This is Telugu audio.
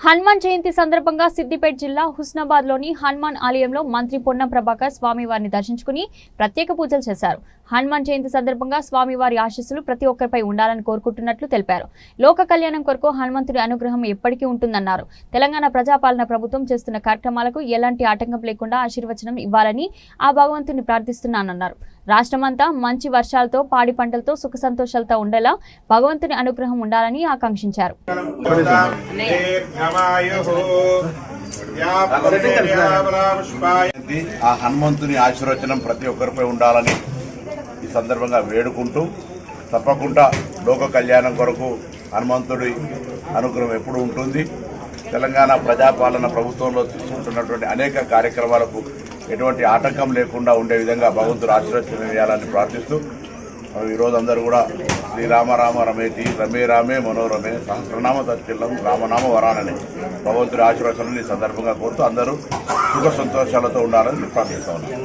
హనుమాన్ జయంతి సందర్భంగా సిద్దిపేట జిల్లా హుస్నాబాద్లోని హనుమాన్ ఆలయంలో మంత్రి పొన్నం ప్రభాకర్ స్వామివారిని దర్శించుకుని ప్రత్యేక పూజలు చేశారు. హనుమాన్ జయంతి సందర్భంగా స్వామివారి ఆశీస్సులు ప్రతి ఒక్కరిపై ఉండాలని కోరుకుంటున్నట్లు తెలిపారు. లోక కళ్యాణం కొరకు హనుమంతుడి అనుగ్రహం ఎప్పటికీ ఉంటుందన్నారు. తెలంగాణ ప్రజాపాలన ప్రభుత్వం చేస్తున్న కార్యక్రమాలకు ఎలాంటి ఆటంకం లేకుండా ఆశీర్వచనం ఇవ్వాలని ఆ భగవంతుని ప్రార్థిస్తున్నానన్నారు. రాష్ట్రమంతా మంచి వర్షాలతో పాడి పంటలతో సుఖ సంతోషాలతో ఉండేలా భగవంతుని అనుగ్రహం ఉండాలని ఆకాంక్షించారు. ఆ హనుమంతుని ఆశీర్వచనం ప్రతి ఒక్కరిపై ఉండాలని ఈ సందర్భంగా వేడుకుంటూ తప్పకుండా లోక కళ్యాణం కొరకు హనుమంతుడి అనుగ్రహం ఎప్పుడు ఉంటుంది. తెలంగాణ ప్రజాపాలన ప్రభుత్వంలో తీసుకుంటున్నటువంటి అనేక కార్యక్రమాలకు ఎటువంటి ఆటంకం లేకుండా ఉండే విధంగా భగవంతుడు ఆశీర్వచనం చేయాలని ప్రార్థిస్తూ మనం ఈరోజు అందరూ కూడా శ్రీరామ రామ రమేతి రమే రామే మనోరమే సహస్రనామ తత్తిల్లం రామనామ వరానని భగవంతుడి ఆశీర్వచనం ఈ సందర్భంగా కోరుతూ అందరూ సుఖ సంతోషాలతో ఉండాలని ప్రార్థిస్తా ఉన్నాం.